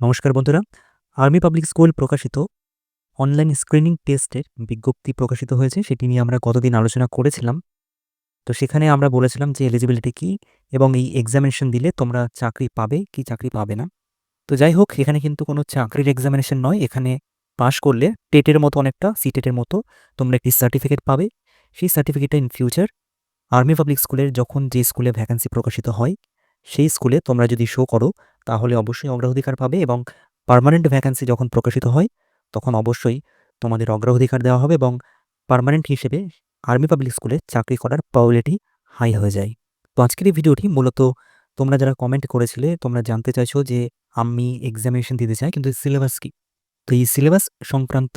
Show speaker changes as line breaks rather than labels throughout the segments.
নমস্কার বন্ধুরা, army public school প্রকাশিত অনলাইন স্ক্রিনিং টেস্টের বিজ্ঞপ্তি প্রকাশিত হয়েছে, সেটি নিয়ে আমরা গতদিন আলোচনা করেছিলাম। তো সেখানে আমরা বলেছিলাম যে এলিজিবিলিটি কী এবং এই এক্সামিনেশন দিলে তোমরা চাকরি পাবে কি চাকরি পাবে না। তো যাই হোক, এখানে কিন্তু কোনো চাকরির এক্সামিনেশন নয়, এখানে পাশ করলে টেটের মতো অনেকটা, সিটেটের মতো তোমরা একটি সার্টিফিকেট পাবে। সেই সার্টিফিকেটটা ইন ফিউচার আর্মি পাবলিক স্কুলের যখন যে স্কুলে ভ্যাকান্সি প্রকাশিত হয়, সেই স্কুলে তোমরা যদি শো করো তাহলে অবশ্যই অগ্রাধিকার পাবে এবং পার্মানেন্ট ভ্যাকান্সি যখন প্রকাশিত হয়, তখন অবশ্যই তোমাদের অগ্রাধিকার দেওয়া হবে এবং পার্মানেন্ট হিসেবে আর্মি পাবলিক স্কুলে চাকরি করার প্রবাবিলিটি হাই হয়ে যায়। তো আজকের এই ভিডিওটি মূলত তোমরা যারা কমেন্ট করেছিলে, তোমরা জানতে চাইছো যে আমি এক্সামিনেশন দিতে চাই, কিন্তু সিলেবাস কি? তো এই সিলেবাস সংক্রান্ত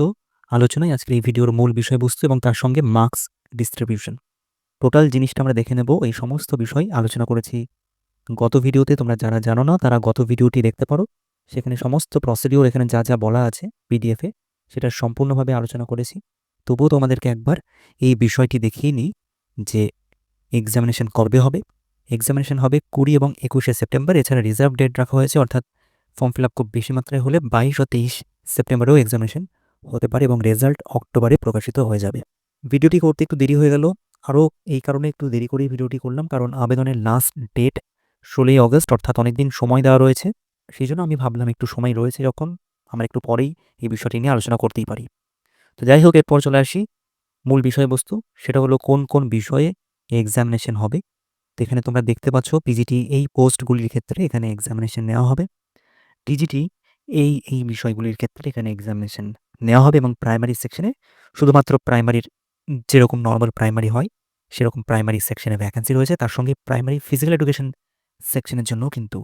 আলোচনায় আজকের এই ভিডিওর মূল বিষয়বস্তু এবং তার সঙ্গে মার্কস ডিস্ট্রিবিউশন টোটাল জিনিসটা আমরা দেখে নেব, এই সমস্ত বিষয় আলোচনা করেছি গত ভিডিওতে তোমরা যারা জানো না, তারা গত ভিডিওটি দেখতে পারো। সেখানে সমস্ত প্রসিডিওর এখানে যা যা বলা আছে পিডিএফে সেটা সম্পূর্ণভাবে আলোচনা করেছি। তবুও তোমাদেরকে একবার এই বিষয়টি দেখিয়ে নিই যে এক্সামিনেশন কবে হবে। এক্সামিনেশন হবে কুড়ি এবং একুশে সেপ্টেম্বর, এছাড়া রিজার্ভ ডেট রাখা হয়েছে, অর্থাৎ ফর্ম ফিল আপ খুব বেশি মাত্রায় হলে বাইশ ও তেইশ সেপ্টেম্বরেও এক্সামিনেশন হতে পারে এবং রেজাল্ট অক্টোবরে প্রকাশিত হয়ে যাবে। ভিডিওটি করতে একটু দেরি হয়ে গেল। আরও এই কারণে একটু দেরি করেই ভিডিওটি করলাম, কারণ আবেদনের লাস্ট ডেট ষোলোই অগস্ট, অর্থাৎ অনেকদিন সময় দেওয়া রয়েছে, সেই জন্য আমি ভাবলাম একটু সময় রয়েছে যখন আমরা একটু পরেই এই বিষয়টি নিয়ে আলোচনা করতেই পারি। তো যাই হোক, এরপর চলে আসি মূল বিষয়বস্তু, সেটা হলো কোন কোন বিষয়ে এক্সামিনেশন হবে। তো এখানে তোমরা দেখতে পাচ্ছ পিজিটি এই পোস্টগুলির ক্ষেত্রে এখানে এক্সামিনেশন নেওয়া হবে। ডিজিটি এই এই বিষয়গুলির ক্ষেত্রে এখানে এক্সামিনেশন নেওয়া হবে এবং প্রাইমারি সেকশনে শুধুমাত্র প্রাইমারির যেরকম নর্মাল প্রাইমারি হয়, সেরকম প্রাইমারি সেকশনে ভ্যাকেন্সি রয়েছে। তার সঙ্গে প্রাইমারি ফিজিক্যাল এডুকেশন সেকশনের জন্য কিন্তু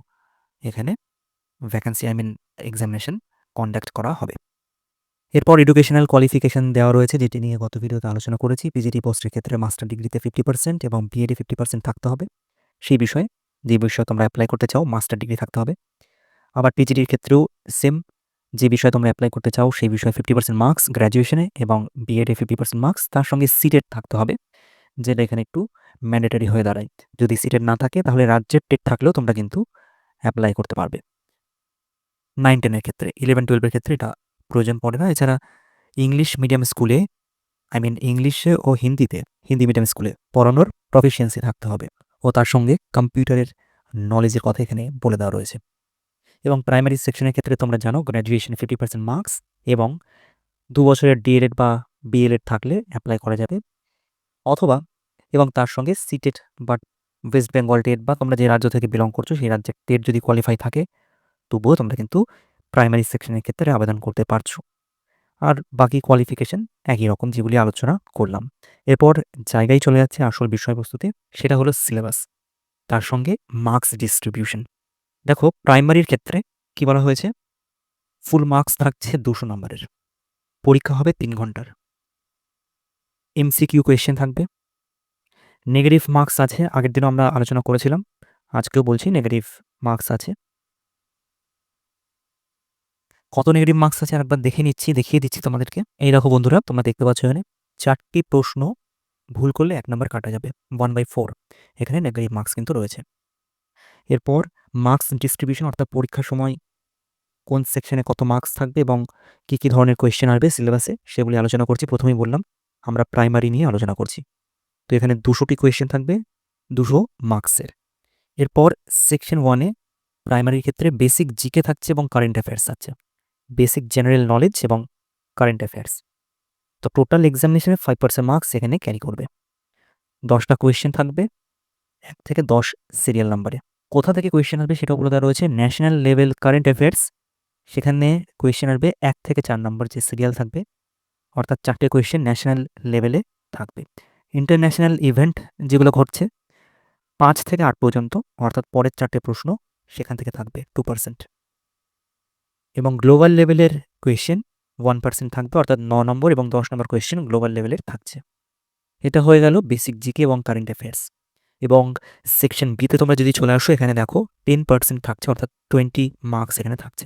এখানে vacancy I mean examination conduct করা হবে। এরপর এডুকেশনাল কোয়ালিফিকেশন দেওয়া রয়েছে, যেটি নিয়ে গত ভিডিওতে আলোচনা করেছি। পিজিটি পোস্টের ক্ষেত্রে মাস্টার ডিগ্রিতে ফিফটি পার্সেন্ট এবং বিএডে ফিফটি পার্সেন্ট থাকতে হবে। সেই বিষয়ে যে বিষয়ে তোমরা অ্যাপ্লাই করতে চাও মাস্টার ডিগ্রি থাকতে হবে। আবার পিজিডির ক্ষেত্রেও সেম যে বিষয়ে তোমরা অ্যাপ্লাই করতে চাও, সেই বিষয়ে ফিফটি পার্সেন্ট মার্কস গ্র্যাজুয়েশনে এবং বিএডে ফিফটি পার্সেন্ট মার্কস তার সঙ্গে সিটেড থাকতে হবে। যেটা এখানে একটু ম্যান্ডেটারি হয়ে দাঁড়ায়। যদি সিটের না থাকে, তাহলে রাজ্যের টেট থাকলেও তোমরা কিন্তু অ্যাপ্লাই করতে পারবে। নাইন টেনের ক্ষেত্রে ইলেভেন টুয়েলভের ক্ষেত্রে এটা প্রয়োজন পড়ে না। এছাড়া ইংলিশ মিডিয়াম স্কুলে আই মিন ইংলিশে ও হিন্দিতে, হিন্দি মিডিয়াম স্কুলে পড়ানোর প্রফিসিয়েন্সি থাকতে হবে। ও তার সঙ্গে কম্পিউটারের নলেজের কথা এখানে বলে দেওয়া রয়েছে। এবং প্রাইমারি সেকশনের ক্ষেত্রে তোমরা জানো গ্র্যাজুয়েশন ফিফটি পার্সেন্ট মার্কস এবং দু বছরের ডিএলএড বা বিএলএড থাকলে অ্যাপ্লাই করা যাবে। অথবা, এবং তার সঙ্গে সিটেড বা ওয়েস্ট বেঙ্গল টেট বা তোমরা যে রাজ্য থেকে বিলং করছ, সেই রাজ্যের টেট যদি কোয়ালিফাই থাকে, তবুও তোমরা কিন্তু প্রাইমারি সেকশনের ক্ষেত্রে আবেদন করতে পারছ। আর বাকি কোয়ালিফিকেশন একই রকম যেগুলি আলোচনা করলাম। এরপর জায়গায় চলে যাচ্ছে আসল বিষয়বস্তুতে, সেটা হলো সিলেবাস তার সঙ্গে মার্কস ডিস্ট্রিবিউশন দেখো প্রাইমারির ক্ষেত্রে কি বলা হয়েছে? ফুল মার্কস থাকছে দুশো নম্বরের পরীক্ষা হবে তিন ঘণ্টার। এমসিকিউ কোয়েশ্চেন থাকবে। নেগেটিভ মার্কস আছে, আগের দিনও আমরা আলোচনা করেছিলাম, আজকেও বলছি নেগেটিভ মার্কস আছে। কত নেগেটিভ মার্কস আছে আরেকবার দেখে নিচ্ছি, দেখিয়ে দিচ্ছি তোমাদেরকে। এই দেখো বন্ধুরা, তোমরা দেখতে পাচ্ছ এখানে চারটি প্রশ্ন, ভুল করলে এক নম্বর কাটা যাবে ওয়ান বাই ফোর এখানে নেগেটিভ মার্কস কিন্তু রয়েছে। এরপর মার্কস ডিস্ট্রিবিউশন অর্থাৎ পরীক্ষার সময় কোন সেকশনে কত মার্কস থাকবে এবং কী কী ধরনের কোয়েশ্চেন আসবে সিলেবাসে সেগুলি আলোচনা করছি, প্রথমেই বললাম। আমরা প্রাইমারি নিয়ে আলোচনা করছি। তো এখানে দুশোটি কোয়েশ্চেন থাকবে, দুশো মার্কসের এরপর সেকশন ওয়ানে প্রাইমারির ক্ষেত্রে বেসিক জিকে থাকছে এবং কারেন্ট অ্যাফেয়ার্স থাকছে বেসিক জেনারেল নলেজ এবং কারেন্ট অ্যাফেয়ার্স তো টোটাল এক্সামিনেশনে ফাইভ পার্সেন্ট মার্কস এখানে ক্যারি করবে। দশটা কোয়েশ্চেন থাকবে, এক থেকে দশ সিরিয়াল নাম্বারে কোথা থেকে কোয়েশ্চেন আসবে সেটাও বলে দেওয়া রয়েছে। ন্যাশনাল লেভেল কারেন্ট অ্যাফেয়ার্স সেখানে কোয়েশ্চেন আসবে এক থেকে চার নম্বর যে সিরিয়াল থাকবে। অর্থাৎ চারটে কোয়েশ্চেন ন্যাশনাল লেভেলে থাকবে। ইন্টারন্যাশনাল ইভেন্ট যেগুলো ঘটছে, পাঁচ থেকে আট পর্যন্ত, অর্থাৎ পরের চারটে প্রশ্ন সেখান থেকে থাকবে টু পার্সেন্ট এবং গ্লোবাল লেভেলের কোয়েশ্চেন ওয়ান পার্সেন্ট থাকবে, অর্থাৎ ন নম্বর এবং দশ নম্বর কোয়েশ্চেন গ্লোবাল লেভেলের থাকছে। এটা হয়ে গেল বেসিক জিকে এবং কারেন্ট অ্যাফেয়ার্স এবং সেকশন বিতে তোমরা যদি চলে আসো, এখানে দেখো টেন পার্সেন্ট থাকছে, অর্থাৎ টোয়েন্টি মার্কস এখানে থাকছে।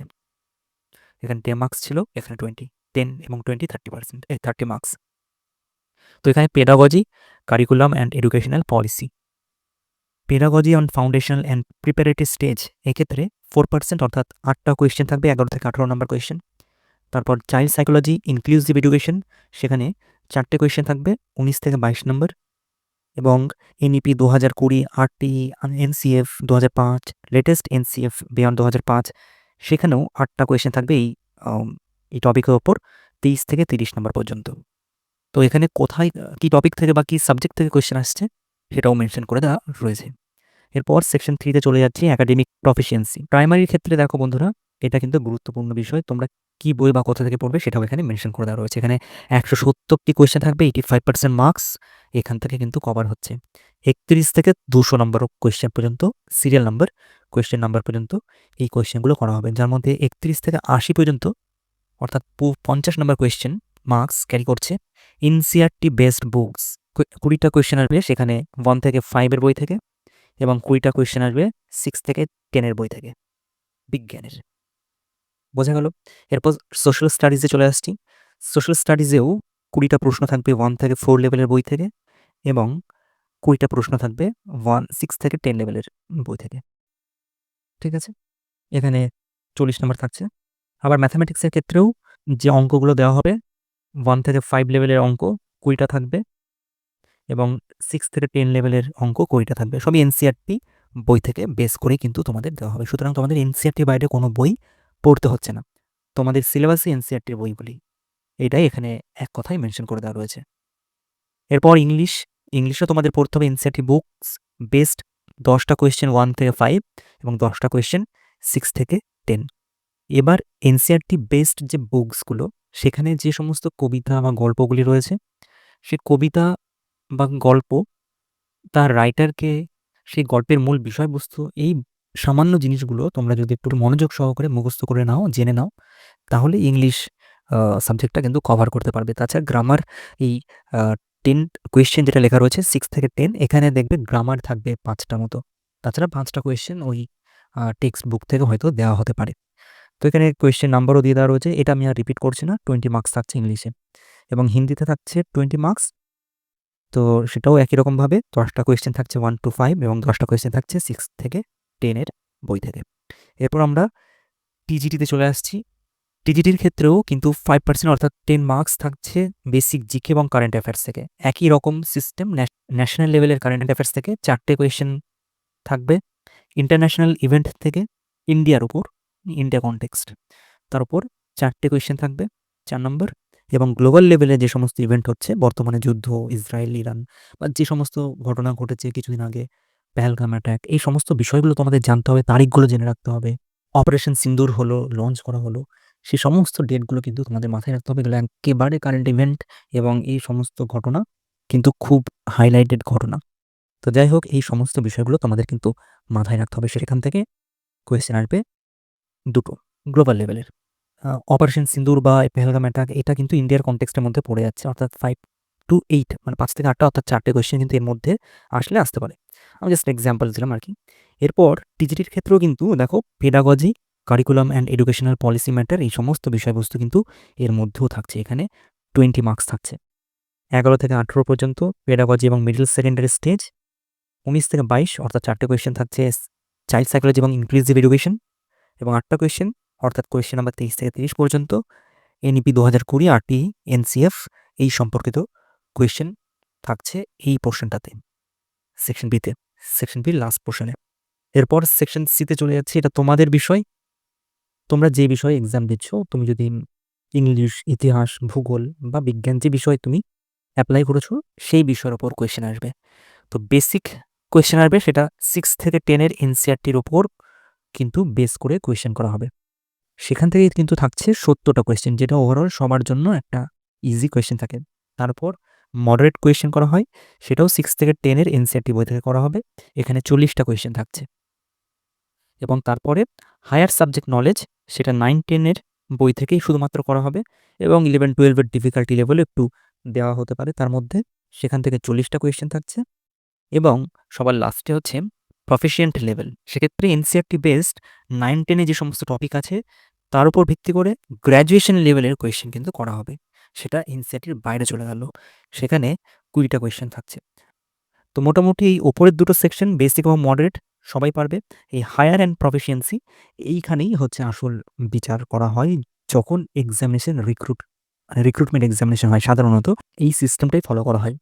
এখানে টেন মার্কস ছিল, এখানে টোয়েন্টি টেন এবং twenty thirty percent thirty marks তো এখানে pedagogy curriculum and educational policy pedagogy on foundational and preparatory stage এক্ষেত্রে ফোর পার্সেন্ট অর্থাৎ আটটা কোয়েশ্চেন থাকবে, এগারো থেকে আঠারো নম্বর কোয়েশ্চেন তারপর চাইল্ড সাইকোলজি ইনক্লুসিভ এডুকেশন সেখানে চারটে কোয়েশ্চেন থাকবে, উনিশ থেকে বাইশ নম্বর এবং এনইপি দু হাজার কুড়ি, আরটি এনসিএফ দু হাজার পাঁচ লেটেস্ট এনসিএফ বিয়ন্ড দু হাজার পাঁচ, সেখানেও আটটা কোয়েশ্চেন থাকবে এই এই টপিকের ওপর তেইশ থেকে তিরিশ নম্বর পর্যন্ত। তো এখানে কোথায়, কি টপিক থেকে বা কি সাবজেক্ট থেকে কোয়েশ্চেন আসছে সেটাও মেনশন করে দেওয়া রয়েছে। এরপর সেকশন থ্রিতে চলে যাচ্ছি একাডেমিক প্রফিসিয়েন্সি প্রাইমারির ক্ষেত্রে দেখো বন্ধুরা, এটা কিন্তু গুরুত্বপূর্ণ বিষয়, তোমরা কি বই বা কোথা থেকে পড়বে সেটাও এখানে মেনশন করে দেওয়া রয়েছে। এখানে একশো সত্তরটি কোয়েশ্চেন থাকবে এইটি ফাইভ পার্সেন্ট মার্কস এখান থেকে কিন্তু কভার হচ্ছে। একত্রিশ থেকে দুশো নম্বর কোয়েশ্চেন পর্যন্ত সিরিয়াল নাম্বার কোয়েশ্চেন নাম্বার পর্যন্ত এই কোয়েশ্চেনগুলো করা হবে। যার মধ্যে একত্রিশ থেকে আশি পর্যন্ত অর্থাৎ পঞ্চাশ নম্বর কোয়েশ্চেন মার্কস ক্যারি করছে। ইনসিআরটি বেসড বুকস কুড়িটা কোয়েশ্চেন আসবে সেখানে ওয়ান থেকে ফাইভের বই থেকে এবং কুড়িটা কোয়েশ্চেন আসবে সিক্স থেকে টেনের বই থেকে, বিজ্ঞানের। বোঝা গেল? এরপর সোশ্যাল স্টাডিজে চলে আসছি। সোশ্যাল স্টাডিজেও কুড়িটা প্রশ্ন থাকবে ওয়ান থেকে ফোর লেভেলের বই থেকে এবং কুড়িটা প্রশ্ন থাকবে ওয়ান সিক্স থেকে টেন লেভেলের বই থেকে। ঠিক আছে? এখানে চল্লিশ নম্বর থাকছে। আবার ম্যাথামেটিক্সের ক্ষেত্রেও যে অঙ্কগুলো দেওয়া হবে ওয়ান থেকে ফাইভ লেভেলের অঙ্ক কুড়িটা থাকবে এবং সিক্স থেকে টেন লেভেলের অঙ্ক কুড়িটা থাকবে। সবই এনসিআরটি বই থেকে বেস করে কিন্তু তোমাদের দেওয়া হবে। সুতরাং তোমাদের এনসিআরটির বাইরে কোনো বই পড়তে হচ্ছে না। তোমাদের সিলেবাসই এনসিআরটির বইগুলি এটাই এখানে এক কথাই মেনশন করে দেওয়া রয়েছে। এরপর ইংলিশ ইংলিশও তোমাদের পড়তে হবে এনসিআরটি বুকস বেস্ট দশটা কোয়েশ্চেন ওয়ান থেকে ফাইভ এবং দশটা কোয়েশ্চেন সিক্স থেকে টেন এবার এনসিআরটি বেস্ট যে বুকসগুলো, সেখানে যে সমস্ত কবিতা বা গল্পগুলি রয়েছে, সে কবিতা বা গল্প তার রাইটারকে সেই গল্পের মূল বিষয়বস্তু, এই সামান্য জিনিসগুলো তোমরা যদি একটু মনোযোগ সহকারে মুখস্থ করে নাও, জেনে নাও, তাহলে ইংলিশ সাবজেক্টটা কিন্তু কভার করতে পারবে। তাছাড়া গ্রামার এই টেন কোয়েশ্চেন যেটা লেখা রয়েছে সিক্স থেকে টেন এখানে দেখবে গ্রামার থাকবে পাঁচটা মতো। তাছাড়া পাঁচটা কোয়েশ্চেন ওই টেক্সট বুক থেকে হয়তো দেওয়া হতে পারে। তো এখানে কোয়েশ্চেন নাম্বারও দিয়ে দেওয়া রয়েছে। এটা আমি আর রিপিট করছি না। টোয়েন্টি মার্কস থাকছে ইংলিশে এবং হিন্দিতে থাকছে টোয়েন্টি মার্কস তো সেটাও একই রকমভাবে দশটা কোয়েশ্চেন থাকছে ওয়ান টু ফাইভ এবং দশটা কোয়েশ্চেন থাকছে সিক্স থেকে টেনের বই থেকে। এরপর আমরা টিজিটিতে চলে আসছি। টিজিটির ক্ষেত্রেও কিন্তু ফাইভ পার্সেন্ট অর্থাৎ টেন মার্কস থাকছে বেসিক জিকে এবং কারেন্ট অ্যাফেয়ার্স থেকে। একই রকম সিস্টেম ন্যাশনাল লেভেলের কারেন্ট অ্যাফেয়ার্স থেকে চারটে কোয়েশ্চেন থাকবে। ইন্টারন্যাশনাল ইভেন্ট থেকে ইন্ডিয়ার উপর। ইন্ডিয়া কনটেক্সট তার উপর চারটে কোয়েশ্চেন থাকবে, চার নম্বর এবং গ্লোবাল লেভেলে যে সমস্ত ইভেন্ট হচ্ছে, বর্তমানে যুদ্ধ, ইসরায়েল, ইরান বা যে সমস্ত ঘটনা ঘটেছে কিছুদিন আগে, পেহেলগাম অ্যাটাক এই সমস্ত বিষয়গুলো তোমাদের জানতে হবে, তারিখগুলো জেনে রাখতে হবে অপারেশন সিন্দুর হলো লঞ্চ করা হলো, সে সমস্ত ডেটগুলো কিন্তু তোমাদের মাথায় রাখতে হবে, এগুলো একেবারে কারেন্ট ইভেন্ট এবং এই সমস্ত ঘটনা কিন্তু খুব হাইলাইটেড ঘটনা। তো যাই হোক, এই সমস্ত বিষয়গুলো তোমাদের কিন্তু মাথায় রাখতে হবে, সেখান থেকে কোয়েশ্চেন আসবে। দুটো গ্লোবাল লেভেলের অপারেশন সিন্দুর বা পেহেলগাম অ্যাটাক এটা কিন্তু ইন্ডিয়ার কনটেক্সটের মধ্যে পড়ে যাচ্ছে, অর্থাৎ ফাইভ টু এইট মানে পাঁচ থেকে আটটা, অর্থাৎ চারটে কোয়েশ্চেন কিন্তু এর মধ্যে আসলে আসতে পারে। আমি জাস্ট এক্সাম্পল দিলাম আর কি। এরপর টিজিটির ক্ষেত্রেও কিন্তু দেখো pedagogy curriculum and educational policy matter এই সমস্ত বিষয়বস্তু কিন্তু এর মধ্যেও থাকছে, এখানে টোয়েন্টি মার্কস থাকছে। এগারো থেকে আঠেরো পর্যন্ত পেডাগজি এবং মিডল সেকেন্ডারি স্টেজ উনিশ থেকে বাইশ, অর্থাৎ চারটে কোয়েশ্চেন থাকছে চাইল্ড সাইকোলজি এবং ইনক্লুসিভ এডুকেশন এবং আটটা কোয়েশ্চেন অর্থাৎ কোয়েশ্চেন নাম্বার তেইশ থেকে তিরিশ পর্যন্ত এনইপি দু হাজার কুড়ি আরটি এনসিএফ এই সম্পর্কিত কোয়েশ্চেন থাকছে এই পোর্শনটাতে সেকশন বিতে সেকশন বির লাস্ট পোর্শনে এরপর সেকশন সিতে চলে যাচ্ছে, এটা তোমাদের বিষয়। তোমরা যে বিষয়ে এক্সাম দিচ্ছ, তুমি যদি ইংলিশ, ইতিহাস, ভূগোল বা বিজ্ঞান যে বিষয়ে তুমি অ্যাপ্লাই করেছ, সেই বিষয়ের ওপর কোয়েশ্চেন আসবে। তো বেসিক কোয়েশ্চেন আসবে, সেটা সিক্স থেকে টেনের এনসিআরটির ওপর কিন্তু বেস করে কোয়েশ্চেন করা হবে। সেখান থেকে কিন্তু থাকছে সত্তরটা কোয়েশ্চেন যেটা ওভারঅল সবার জন্য একটা ইজি কোয়েশ্চেন থাকে। তারপর মডারেট কোয়েশ্চেন করা হয়, সেটাও সিক্স থেকে টেনের এনসিআরটি বই থেকে করা হবে। এখানে চল্লিশটা কোয়েশ্চেন থাকছে। এবং তারপরে হায়ার সাবজেক্ট নলেজ সেটা নাইন টেনের বই থেকেই শুধুমাত্র করা হবে এবং ইলেভেন টুয়েলভের ডিফিকাল্টি লেভেল একটু দেওয়া হতে পারে। তার মধ্যে সেখান থেকে চল্লিশটা কোয়েশ্চেন থাকছে। এবং সবার লাস্টে হচ্ছে প্রফেশিয়েন্ট লেভেল সেক্ষেত্রে এনসিআরটি বেসড নাইন টেনে যে সমস্ত টপিক আছে, তার উপর ভিত্তি করে গ্র্যাজুয়েশন লেভেলের কোয়েশ্চেন কিন্তু করা হবে। সেটা এনসিআরটির বাইরে চলে গেল। সেখানে কুড়িটা কোয়েশ্চেন থাকছে। তো মোটামুটি এই ওপরের দুটো সেকশন বেসিক এবং মডারেট সবাই পারবে। এই হায়ার অ্যান্ড প্রফিসিয়েন্সি এইখানেই হচ্ছে আসল বিচার করা হয় যখন এক্সামিনেশন রিক্রুট মানে রিক্রুটমেন্ট এক্সামিনেশন হয় সাধারণত। এই সিস্টেমটাই ফলো করা হয়।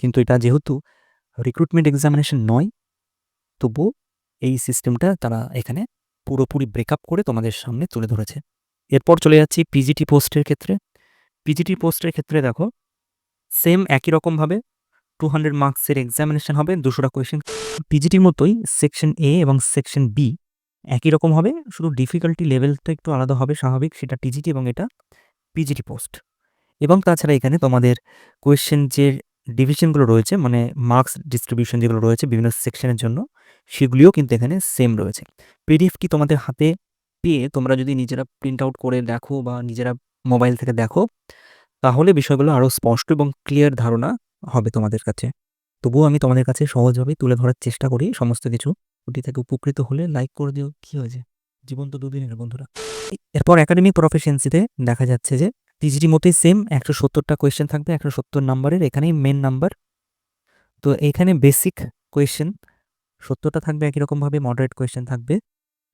কিন্তু এটা যেহেতু রিক্রুটমেন্ট এক্সামিনেশন নয় তবুও এই সিস্টেমটা তারা এখানে পুরোপুরি ব্রেকআপ করে তোমাদের সামনে তুলে ধরেছে। এরপর চলে যাচ্ছি পিজিটি পোস্টের ক্ষেত্রে। পিজিটি পোস্টের ক্ষেত্রে দেখো সেম একই রকমভাবে টু হান্ড্রেড মার্কসের এক্সামিনেশন হবে, দুশোটা কোয়েশ্চেন পিজিটির মতোই সেকশন এ এবং সেকশন বি একই রকম হবে, শুধু ডিফিকাল্টি লেভেলটা একটু আলাদা হবে, স্বাভাবিক সেটা টিজিটি এবং এটা পিজিটি পোস্ট এবং তাছাড়া এখানে তোমাদের কোয়েশ্চেন যে ডিভিশনগুলো রয়েছে মানে মার্কস ডিস্ট্রিবিউশন যেগুলো রয়েছে বিভিন্ন সেকশনের জন্য, সেগুলিও কিন্তু এখানে সেম রয়েছে। পিডিএফটি তোমাদের হাতে পেয়ে তোমরা যদি নিজেরা প্রিন্ট আউট করে দেখো বা নিজেরা মোবাইল থেকে দেখো, তাহলে বিষয়গুলো আরও স্পষ্ট এবং ক্লিয়ার ধারণা হবে তোমাদের কাছে। তবুও আমি তোমাদের কাছে সহজভাবেই তুলে ধরার চেষ্টা করি, সমস্ত কিছু ওটি থেকে উপকৃত হলে লাইক করে দিও, কী হয়েছে? জীবন তো দুদিনের বন্ধুরা। এরপর একাডেমিক প্রফেশনসিতে দেখা যাচ্ছে যে পিজিটি মতোই সেম একশো সত্তরটা কোয়েশ্চেন থাকবে, একশো সত্তর নাম্বারের এখানেই মেন নাম্বার তো এখানে বেসিক কোয়েশ্চেন সত্তরটা থাকবে একই রকমভাবে মডারেট কোয়েশ্চেন থাকবে,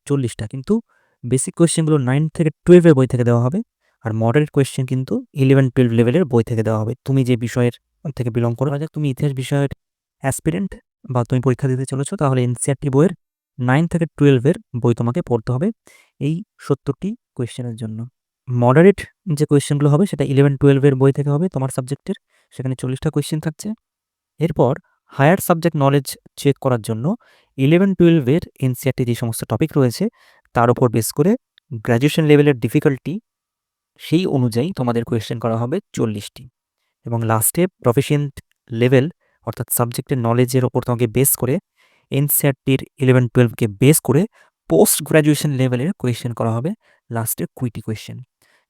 চল্লিশটা। কিন্তু বেসিক কোয়েশ্চেনগুলো নাইন থেকে টুয়েলভের বই থেকে দেওয়া হবে, আর মডারেট কোয়েশ্চেন কিন্তু ইলেভেন টুয়েলভ লেভেলের বই থেকে দেওয়া হবে। তুমি যে বিষয়ের থেকে বিলং করো যাক তুমি ইতিহাস বিষয়ের অ্যাসপিরেন্ট বা তুমি পরীক্ষা দিতে চলেছো, তাহলে এনসিআরটি বইয়ের নাইন থেকে টুয়েলভের বই তোমাকে পড়তে হবে এই সত্তরটি কোয়েশ্চেনের জন্য। মডারেট যে কোয়েশ্চেনগুলো হবে সেটা ইলেভেন টুয়েলভের বই থেকে হবে তোমার সাবজেক্টের সেখানে চল্লিশটা কোয়েশ্চেন থাকছে। এরপর হায়ার সাবজেক্ট নলেজ চেক করার জন্য ইলেভেন টুয়েলভের এনসিআরটি যে সমস্ত টপিক রয়েছে, তার উপর বেস করে গ্র্যাজুয়েশন লেভেলের ডিফিকাল্টি সেই অনুযায়ী তোমাদের কোয়েশ্চেন করা হবে চল্লিশটি। এবং লাস্টে প্রফেশিয়েন্ট লেভেল অর্থাৎ সাবজেক্টের নলেজের ওপর তোমাকে বেস করে এনসিআরটির ইলেভেন টুয়েলভকে বেস করে পোস্ট গ্র্যাজুয়েশন লেভেলের কোয়েশ্চেন করা হবে লাস্টে কুইটি কোয়েশ্চেন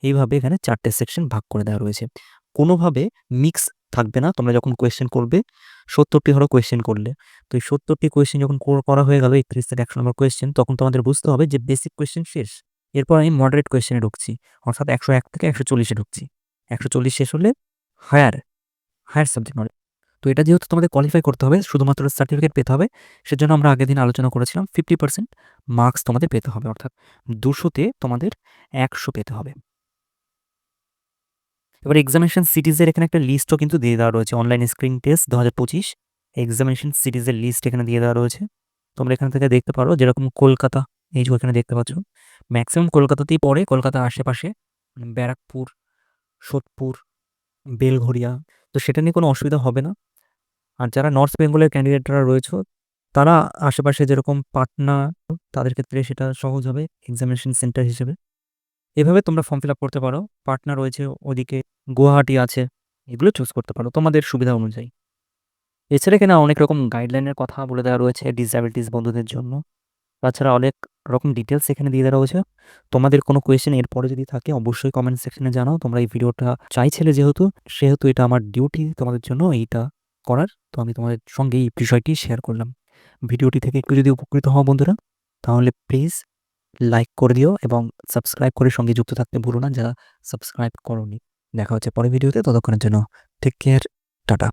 এইভাবে এখানে চারটে সেকশন ভাগ করে দেওয়া রয়েছে। কোনোভাবে মিক্স থাকবে না, তোমরা যখন কোয়েশ্চেন করবে, সত্তরটি ধরো কোয়েশ্চেন করলে। তো এই সত্তরটি কোয়েশ্চেন যখন করা হয়ে গেল একত্রিশ থেকে একশো নম্বর কোয়েশ্চেন তখন তোমাদের বুঝতে হবে যে বেসিক কোয়েশ্চেন শেষ। এরপর আমি মডারেট কোয়েশ্চেনে ঢুকছি। অর্থাৎ একশো এক থেকে একশো চল্লিশে ঢুকছি। একশো চল্লিশ শেষ হলে হায়ার হায়ার সাবজেক্ট নলেজ তো এটা যেহেতু তোমাদের কোয়ালিফাই করতে হবে, শুধুমাত্র সার্টিফিকেট পেতে হবে, সেজন্য আমরা আগের দিন আলোচনা করেছিলাম ফিফটি পার্সেন্ট মার্কস তোমাদের পেতে হবে। অর্থাৎ দুশোতে তোমাদের একশো পেতে হবে। এবার এক্সামিনেশন সিরিজের এখানে একটা লিস্টও কিন্তু দিয়ে দেওয়া রয়েছে। অনলাইন স্ক্রিন টেস্ট দু হাজার পঁচিশ এক্সামিনেশন সিরিজের লিস্ট এখানে দিয়ে দেওয়া রয়েছে। তোমরা এখান থেকে দেখতে পারো যেরকম কলকাতা, এই যে এখানে দেখতে পাচ্ছ। ম্যাক্সিমাম কলকাতাতেই পড়ে, কলকাতার আশেপাশে মানে ব্যারাকপুর, সোদপুর, বেলঘরিয়া। তো সেটা নিয়ে কোনো অসুবিধা হবে না। আর যারা নর্থ বেঙ্গলের ক্যান্ডিডেটরা রয়েছে, তারা আশেপাশে যেরকম পাটনা, তাদের ক্ষেত্রে সেটা সহজ হবে এক্সামিনেশন সেন্টার হিসেবে। এভাবে তোমরা ফর্ম ফিল আপ করতে পারো। পাটনা রয়েছে ওদিকে, গুয়াহাটি আছে, এগুলো চুজ করতে পারো তোমাদের সুবিধা অনুযায়ী। এছাড়া এখানে অনেক রকম গাইডলাইনের কথা বলে দেওয়া রয়েছে ডিসঅ্যাবিলিটিস বন্ধুদের জন্য। তাছাড়া অনেক রকম ডিটেলস এখানে দিয়ে দেওয়া রয়েছে। তোমাদের কোনো কোয়েশ্চেন এরপরে যদি থাকে, অবশ্যই কমেন্ট সেকশনে জানাও। তোমরা এই ভিডিওটা চাইছিলে যেহেতু, সেহেতু এটা আমার ডিউটি তোমাদের জন্য এইটা করার। তো আমি তোমাদের সঙ্গে এই বিষয়টি শেয়ার করলাম। ভিডিওটি থেকে একটু যদি উপকৃত হও বন্ধুরা, তাহলে প্লিজ লাইক করে দিও এবং সাবস্ক্রাইব করে সঙ্গে যুক্ত থাকতে ভুলো না, যারা সাবস্ক্রাইব করনি। দেখা হচ্ছে পরের ভিডিওতে ততক্ষণের জন্য টেক কেয়ার টাটা।